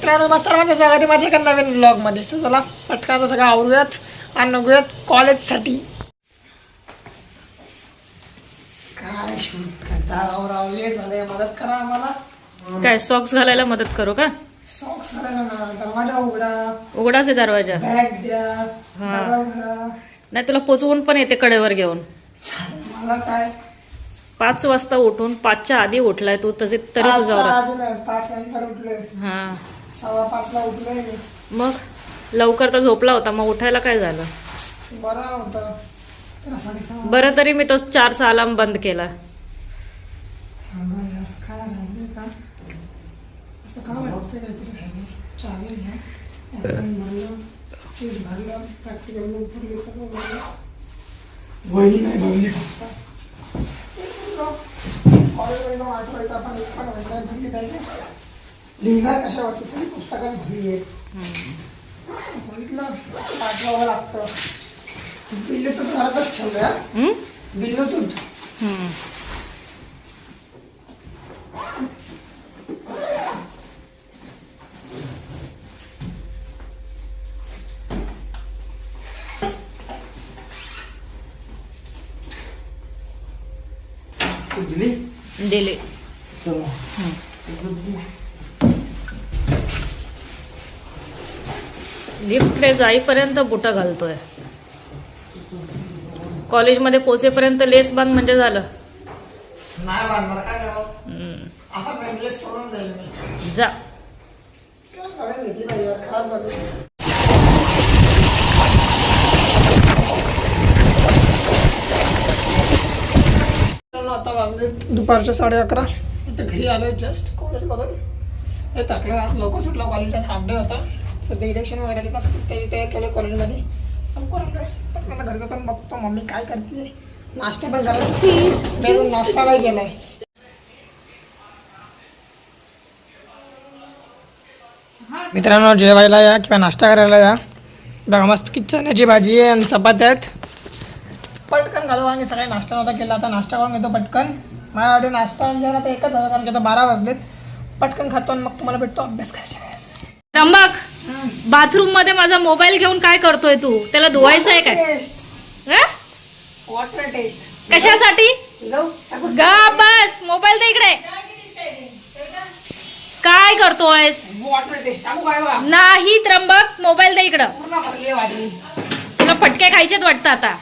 मित्रांनो मस्त सर्वांचं स्वागत आहे माझ्या एका नवीन ब्लॉगमध्ये सो चला पटकाचं सगळं आवरूयात आणि नगूयात कॉलेजसाठी काय शूट झालंय. मदत करा आम्हाला. काय सॉक्स घालायला मदत करू का? सॉक्स घालायला ना दरवाजा उघडा. उघडाच आहे दरवाजा. बॅग द्या. नाही तुला पोचवून पण येते कडेवर घेऊन. मला काय? पाच वाजता उठून पाचच्या आधी उठलाय तू तसे तरी तुझ्यावर. आधी नाही पाच नंतर उठलोय. हा. सव्वा पाचला उठलोय मी मग लवकर तर झोपला होता मग उठायला काय झालं बरा होता त्याला साडेसहा बरं तरी मी तो चारचा अलार्म बंद केला थांबा यार, काय राहिलंय का? असं का वाटतंय काहीतरी राहिलंय? चालेल ह्या. आपण भरलं, पीठ भरलं, practical book भरली, सगळं भरलं. वही नाही भरली फक्त. कॉलेजमध्ये जाऊन आठवायचं आपण एक पण वही नाही भरली पाहिजे. लिहिणार कशावरती सगळी पुस्तकात भरली आहेत बघितलं आठवावं लागतं बिल्लू तू घरातच ठेवलं हा? हम्म? बिल्लू तू लिफ्टकडे जाईपर्यंत बुटा घालतोय. कॉलेजमध्ये पोचेपर्यंत लेस बांध म्हणजे झालं. जा. आता वाजले दुपारच्या साडे अकरा. इथे घरी आलोय जस्ट कॉलेजमधून हे टाकलं आज लवकर सुटला कॉलेजचा हाफ डे होता सध्या इलेक्शन वगैरे आली त्याची तयारी केली कॉलेजमध्ये लवकर आलोय पण मला घरचं पण बघतो मम्मी काय करते नाश्ता पण झाला. मी नाश्ता नाही केलाय मित्रांनो जेवायला या किंवा नाश्ता करायला या. बघा मस्त की चण्याची भाजी आहे आणि चपात्या आहेत पटकन घालू आणि सकाळी नाश्ता नव्हता केला. आता नाश्ता करून घेतो पटकन. माझ्यासाठी नाश्ता आणला आता एकच झालं कारण की आता बारा वाजलेत. पटकन खातो आणि मग तुम्हाला भेटतो. अभ्यास करायच्या वेळेस. त्र्यंबक बाथरूममध्ये माझा मोबाईल घेऊन काय करतोय तू? त्याला धुवायचं आहे काय? हं? वॉटर टेस्ट कशासाठी? गा बस. मोबाईल दे इकडे. काय बा? नाही त्र्यंबक. मोबाईल दे इकडं. तुला फटके खायचेच वाटतं आता.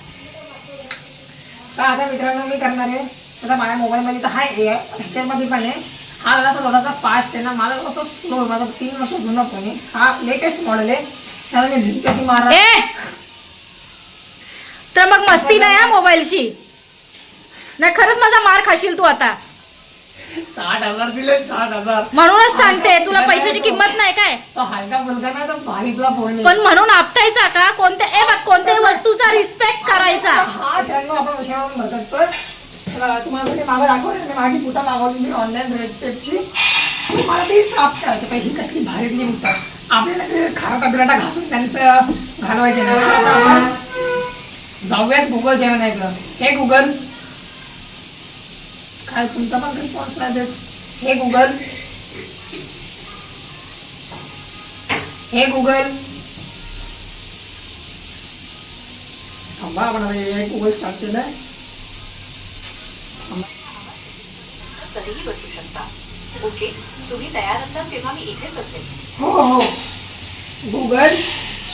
तर आता मित्रांनो मी करणार आहे. माझ्या मोबाईलमध्ये तर आहे. ए ह्याच्यामध्ये पण आहे. हा जरा थोडासा फास्ट आहे ना माझा कसं स्लो माझा तीन वर्ष जुना फोन आहे हा लेटेस्ट मॉडेल आहे त्याला मी भिंती मारा ए त्र्यंबक मस्ती नाही हा मोबाईलशी नाही खरंच माझा मार खाशील तू आता साठ हजार दिले साठ हजार म्हणूनच सांगते तुला पैशाची किंमत नाही काय तो हलका फुलका ना तो भारीतला फोन आहे. पण म्हणून आपटायचा का कोणत्या ए बघ कोणत्याही वस्तूचा रिस्पेक्ट करायचा हा चॅनल आपण विषयावरून तुम्हाला ते मागं दाखवलं मी कुठं मागवली मी ऑनलाईन रेडची मला ते साफ करायचं. पाहिजे कसली भारी म्हणतात आपल्याला ते बिराटा घासून त्यांचं घालवायचे. जाऊयात गुगल जेवण ऐकलं हे गुगल काय तुमचा पण रिस्पॉन्स नाही देत हे गुगल हे गुगल थांबा आपण हे गुगल स्टार्ट केलंय. कधीही बसू शकता. ओके? तुम्ही तयार असाल तेव्हा मी इथेच असेल. हो हो गुगल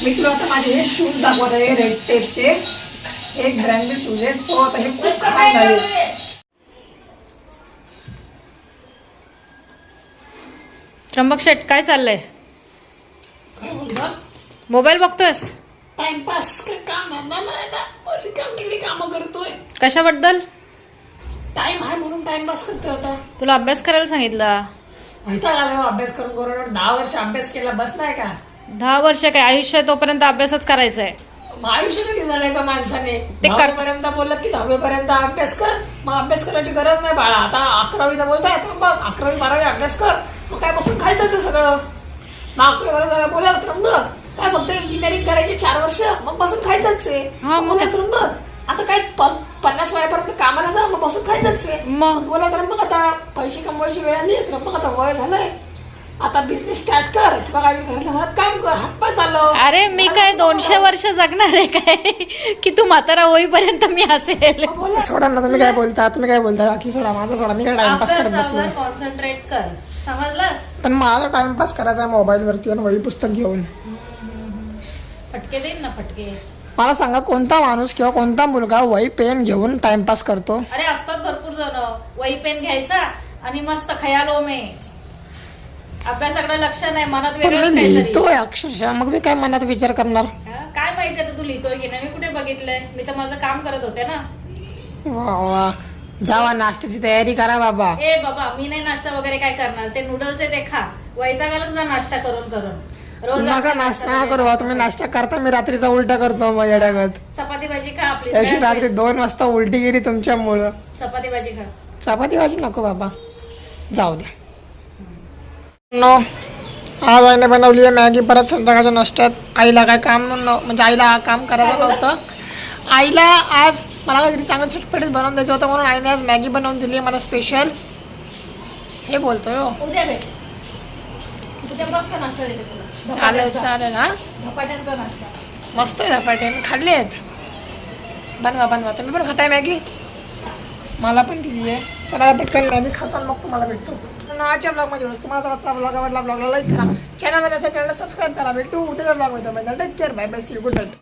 मी तुला आता माझे हे शूज दाखवत आहे रेड टेपचे एक ब्रँडेड शूज आहेत. तो आता हे खूप खराब झाले. त्र्यंबक शेट काय चाललंय? काय मोबाईल बघतोयस? टाइमपास काय काम नाही ना कामं करतोय. कशाबद्दल? टाइम आहे म्हणून टाइमपास करतोय आता. तुला अभ्यास करायला सांगितला. माहिती आला अभ्यास करून करून दहा वर्ष अभ्यास केला बस नाही का? दहा वर्ष काय? आयुष्य तोपर्यंत अभ्यासच करायचा आहे मग आयुष्य कधी झालायचं माणसाने? ते कर- दहावीपर्यंत बोलत की दहावीपर्यंत अभ्यास कर. मग अभ्यास करायची गरज नाही बाळा. आता अकरावीला बोलताय तर मग अकरावी बारावी अभ्यास कर. मग काय बसून खायचंच आहे सगळं? मग अकरावी बारावी बोला तर मग काय फक्त इंजिनिअरिंग करायची चार वर्ष? मग बसून खायचंच आहे हा, मग मग- बोला तर मग आता काय पन्नास वयापर्यंत कामाला जा मग बसून खायचंच आहे मग? बोला तर मग आता पैसे कमवायची वेळ आली तर मग आता वय झालंय. आता बिझनेस स्टार्ट कर. किंवा काही घरात घरात काम कर. हातपाय चाललो अरे मी काय दोनशे वर्ष जगणार आहे काय? की तू म्हातारा होईपर्यंत मी असेल? सोडा ना तुम्ही काय बोलता? तुम्ही काय बोलता? बाकी सोडा माझं सोडा. मी काय टाइमपास करत बसलो कॉन्सन्ट्रेट कर. समजलास? पण मला टाइमपास करायचा आहे मोबाईलवरती आणि वही पुस्तक घेऊन. फटके देईन ना फटके मला सांगा कोणता माणूस किंवा कोणता मुलगा वही पेन घेऊन टाइमपास करतो? अरे असतात भरपूर जण. वही पेन घ्यायचा आणि मस्त खयालो मे. अभ्यासाकडे लक्ष नाही मनात पण मी वेगळंच काहीतरी. लिहितोय अक्षरशः. मग मी काय मनात विचार करणार? हा? काय माहिती आता तू लिहितोय की नाही? मी कुठे बघितलंय? मी तर माझं काम करत होते ना. वा वा. जावा नाश्त्याची तयारी करा बाबा. ए बाबा मी नाही नाश्ता वगैरे काय करणार. ते नूडल्स आहे ते खा. वैतागाला तुझा नाश्ता करून करून. नका नाश्ता नका करू बा. तुम्ही नाश्ता करता मी रात्रीचा उलटा करतो मग येड्यागत. चपाती भाजी खा आपली त्याशी रात्री. दोन वाजता उलटी गेली तुमच्यामुळं. चपाती भाजी खा. चपाती भाजी नको बाबा. जाऊ द्या. नो आज आईने बनवली आहे मॅगी परत संध्याकाळच्या नाश्त्यात. आईला काय काम न- म्हणजे आईला काम करायचं नव्हतं. आईला आज मला काहीतरी चांगलं चटपटीत बनवून द्यायचं होतं म्हणून आईने आज मॅगी बनवून दिली आहे मला स्पेशल हे बोलतोय हो. उद्या भेट. उद्या मस्त नाश्ता देते तुला. चालेल चालेल हा? धपाट्यांचा नाश्ता. मस्त आहे धपाटे. मी खाल्ले आहेत? बनवा बनवा. तुम्ही पण खाताय मॅगी? मला पण दिली आहे. चला पटकन मॅगी खाता मग तुम्हाला भेटतो. आजच्या ब्लॉगमध्ये तुम्हाला जर आजचा ब्लॉग आवडला ब्लॉगला लाईक करा. चॅनल चॅनलला सबस्क्राईब करा. भेटू. उद्याच्या ब्लॉगमध्ये take care bye bye see good night